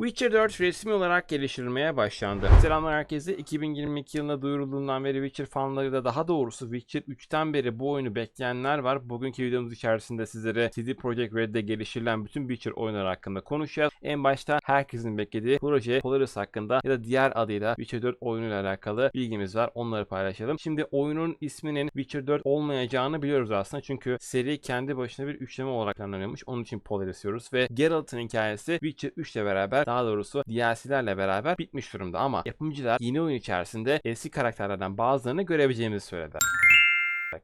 Witcher 4 resmi olarak geliştirilmeye başlandı. Selamlar herkese. 2022 yılında duyurulduğundan beri Witcher fanları da daha doğrusu Witcher 3'ten beri bu oyunu bekleyenler var. Bugünkü videomuz içerisinde sizlere CD Projekt Red'de geliştirilen bütün Witcher oyunları hakkında konuşacağız. En başta herkesin beklediği proje Polaris hakkında ya da diğer adıyla Witcher 4 oyunuyla alakalı bilgimiz var. Onları paylaşalım. Şimdi oyunun isminin Witcher 4 olmayacağını biliyoruz aslında. Çünkü seri kendi başına bir üçleme olarak planlanıyormuş. Onun için Polaris diyoruz ve Geralt'ın hikayesi Witcher 3 ile beraber daha doğrusu DLC'lerle beraber bitmiş durumda ama yapımcılar yeni oyun içerisinde eski karakterlerden bazılarını görebileceğimizi söyledi.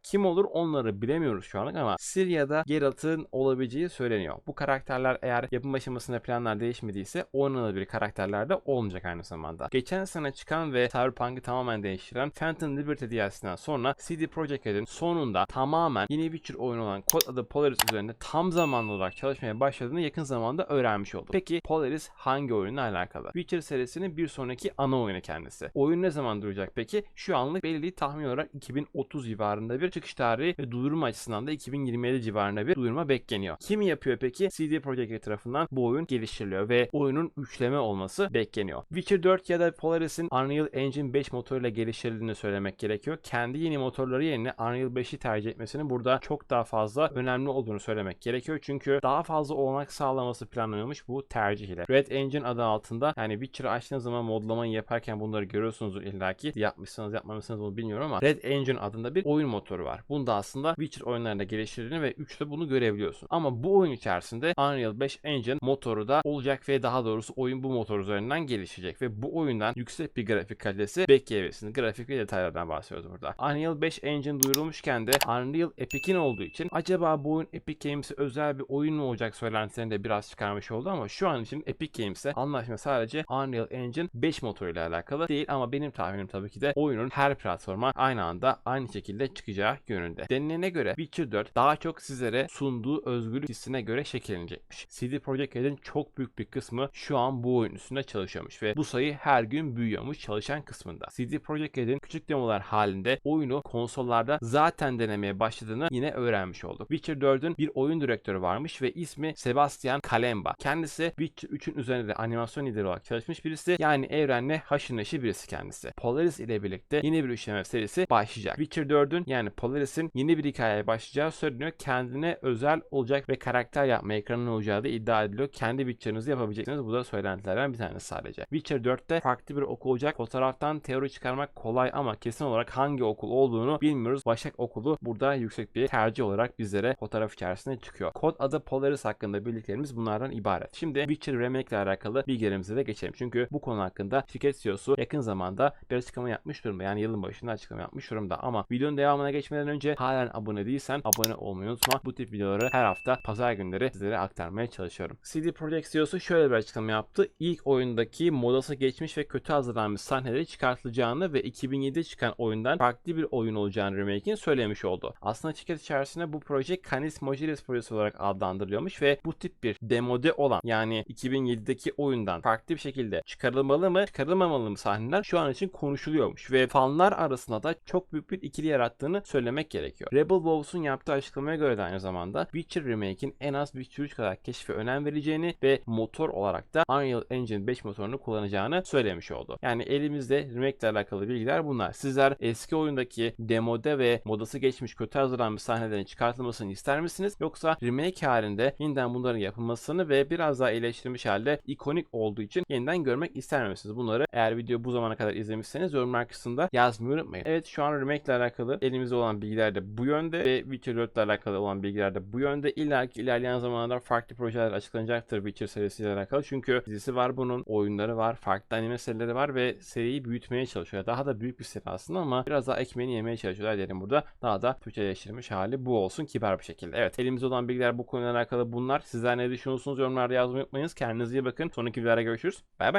Kim olur onları bilemiyoruz şu anlık ama Sirya'da Geralt'ın olabileceği söyleniyor. Bu karakterler eğer yapım aşamasında planlar değişmediyse oynanabilir karakterler de olmayacak aynı zamanda. Geçen sene çıkan ve Cyberpunk'ı tamamen değiştiren Phantom Liberty DLC'den sonra CD Projekt Red'in sonunda tamamen yeni Witcher oyunu olan kod adı Polaris üzerinde tam zamanlı olarak çalışmaya başladığını yakın zamanda öğrenmiş olduk. Peki Polaris hangi oyunla alakalı? Witcher serisinin bir sonraki ana oyunu kendisi. Oyun ne zaman duracak peki? Şu anlık belli tahmin olarak 2030 civarında bir çıkış tarihi ve duyurma açısından da 2027 civarında bir duyurma bekleniyor. Kim yapıyor peki? CD Projekt Red tarafından bu oyun geliştiriliyor ve oyunun üçleme olması bekleniyor. Witcher 4 ya da Polaris'in Unreal Engine 5 motoruyla geliştirildiğini söylemek gerekiyor. Kendi yeni motorları yerine Unreal 5'i tercih etmesinin burada çok daha fazla önemli olduğunu söylemek gerekiyor. Çünkü daha fazla olanak sağlaması planlanıyormuş bu tercih ile. Red Engine adı altında yani Witcher'ı açtığınız zaman modlamayı yaparken bunları görüyorsunuzdur illaki. Yapmışsınız yapmamışsınız bunu bilmiyorum ama Red Engine adında bir oyun motoru var. Bunda aslında Witcher oyunlarında geliştirildiğini ve 3'te bunu görebiliyorsun. Ama bu oyun içerisinde Unreal 5 Engine motoru da olacak ve daha doğrusu oyun bu motor üzerinden gelişecek ve bu oyundan yüksek bir grafik kalitesi bekleyebilirsiniz. Grafik ve detaylardan bahsediyoruz burada. Unreal 5 Engine duyurulmuşken de Unreal Epic'in olduğu için acaba bu oyun Epic Games'e özel bir oyun mu olacak söylentilerini de biraz çıkarmış oldu ama şu an için Epic Games'e anlaşma sadece Unreal Engine 5 motoruyla alakalı değil ama benim tahminim tabii ki de oyunun her platforma aynı anda aynı şekilde çıkacağı yönünde. Denilene göre Witcher 4 daha çok sizlere sunduğu özgürlük hissine göre şekillenecekmiş. CD Projekt Red'in çok büyük bir kısmı şu an bu oyun üstünde çalışıyormuş ve bu sayı her gün büyüyormuş çalışan kısmında. CD Projekt Red'in küçük demolar halinde oyunu konsollarda zaten denemeye başladığını yine öğrenmiş olduk. Witcher 4'ün bir oyun direktörü varmış ve ismi Sebastian Kalemba. Kendisi Witcher 3'ün üzerinde de animasyon lideri olarak çalışmış birisi. Yani evrenle haşır neşir birisi kendisi. Polaris ile birlikte yeni bir üçleme serisi başlayacak. Witcher 4'ün yani Polaris'in yeni bir hikayeye başlayacağı söyleniyor. Kendine özel olacak ve karakter yapma ekranın olacağı da iddia ediliyor. Kendi Witcher'ınızı yapabileceksiniz. Bu da söylentilerden bir tanesi sadece. Witcher 4'te farklı bir okul olacak. Fotoğraftan teori çıkarmak kolay ama kesin olarak hangi okul olduğunu bilmiyoruz. Başak okulu burada yüksek bir tercih olarak bizlere fotoğraf içerisinde çıkıyor. Kod adı Polaris hakkında bildiklerimiz bunlardan ibaret. Şimdi Witcher Remake ile alakalı bilgilerimize de geçelim. Çünkü bu konu hakkında şirket CEO'su yakın zamanda bir açıklama yapmış durumda. Yani yılın başında açıklama yapmış durumda. Ama videonun devamına geçmeden önce halen abone değilsen abone olmayı unutma. Bu tip videoları her hafta pazar günleri sizlere aktarmaya çalışıyorum. CD Projekt CEO'su şöyle bir açıklama yaptı. İlk oyundaki modası geçmiş ve kötü hazırlanmış sahneleri çıkartılacağını ve 2007'de çıkan oyundan farklı bir oyun olacağını remake'in söylemiş oldu. Aslında şirket içerisinde bu proje Canis Mojiris projesi olarak adlandırılıyormuş ve bu tip bir demode olan yani 2007'deki oyundan farklı bir şekilde çıkarılmalı mı çıkarılmamalı mı sahneler şu an için konuşuluyormuş ve fanlar arasında da çok büyük bir ikili yarattığını söylemek gerekiyor. Rebel Wolves'un yaptığı açıklamaya göre de aynı zamanda Witcher Remake'in en az Witcher 3 kadar keşfe önem vereceğini ve motor olarak da Unreal Engine 5 motorunu kullanacağını söylemiş oldu. Yani elimizde remake ile alakalı bilgiler bunlar. Sizler eski oyundaki demode ve modası geçmiş kötü hazırlanmış sahnelerin çıkartılmasını ister misiniz? Yoksa remake halinde yeniden bunların yapılmasını ve biraz daha iyileştirilmiş halde ikonik olduğu için yeniden görmek ister misiniz? Bunları eğer video bu zamana kadar izlemişseniz yorumlar kısmında yazmayı unutmayın. Evet şu an remake ile alakalı elimizde olan bilgiler de bu yönde ve Witcher 4 ile alakalı olan bilgiler de bu yönde. İlla ki ilerleyen zamanlarda farklı projeler açıklanacaktır Witcher serisiyle alakalı. Çünkü dizisi var bunun, oyunları var, farklı anime serileri var ve seriyi büyütmeye çalışıyor. Daha da büyük bir seri aslında ama biraz daha ekmeğini yemeye çalışıyorlar diyelim burada. Daha da Türkçeleştirilmiş hali bu olsun kibar bir şekilde. Evet elimizde olan bilgiler bu konuyla alakalı bunlar. Sizler ne düşünüyorsunuz yorumlarda yazmayı unutmayınız. Kendinize iyi bakın. Sonraki videolarda görüşürüz. Bay bay.